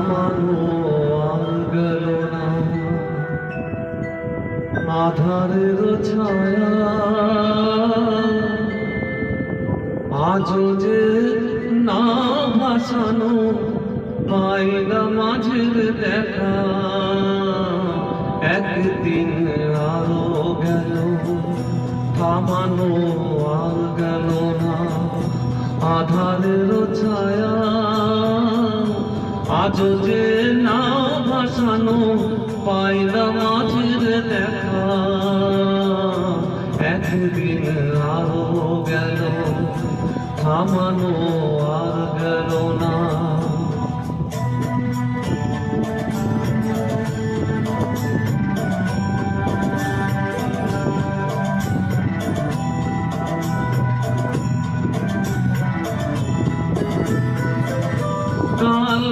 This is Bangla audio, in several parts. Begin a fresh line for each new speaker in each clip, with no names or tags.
থামানো গেল না আধারের ছায়া। আজও যে না ভাসানো পাই না মাঝের দেখা। একদিন আরও গেল, থামানো আর গেল না আধারের ছায়া। আজও যে না ভাসানো পাইলা মাঝের দেখা। একদিন আরও গেল, থামানো আর গেল না। কাল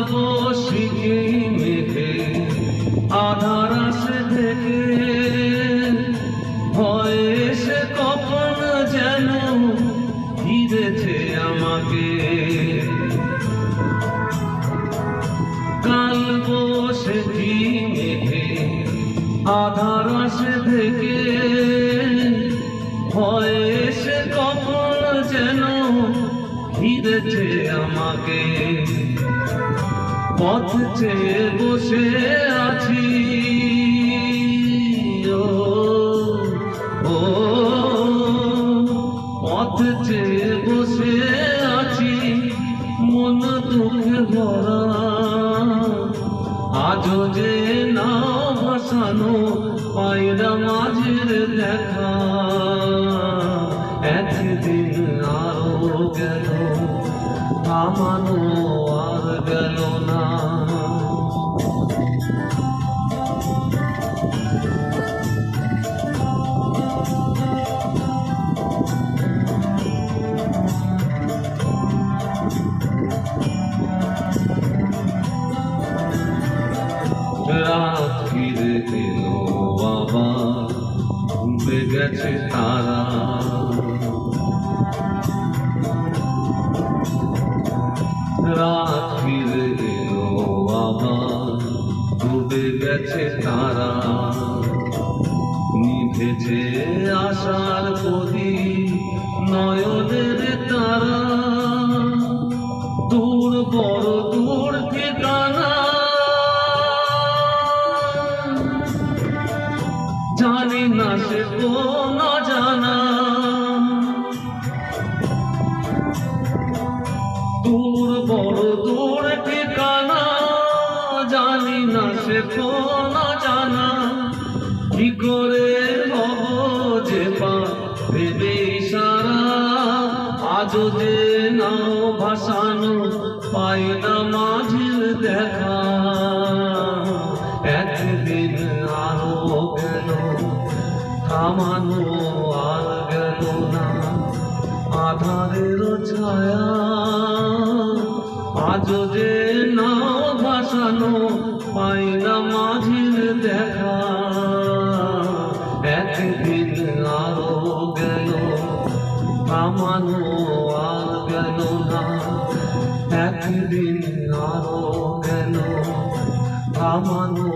আধার আসে থেকে ভয়ে কখন যেন ঘিরেছে আমাকে। পথ চেয়ে বসে আছি। ও, পথ চেয়ে বসে আছি। মন দুঃখে ভরা আজও না ভাসানো পায়রা মাঝের দেখা। একদিন গেল থামানো আর গেল না। ডুবে তারা। রাত ফিরে এলো আবার ডুবে গেছে তারা। নিভেছে আশার প্রতি নয়নের তারা। জানি না জানা দূর বড় দূর ঠিকানা জানি না সে কোন জানা কি করে হব যে পা ভেবে নাও ভাসানো, পাই না মাঝির দেখা। থামানো আর গেল না। আধারের ছায়া আজও যে নাও ভাসানো পাই না মাঝির দেখা। একদিন আরও গেল থামানো আর গেল না। একদিন আরও গেল থামানো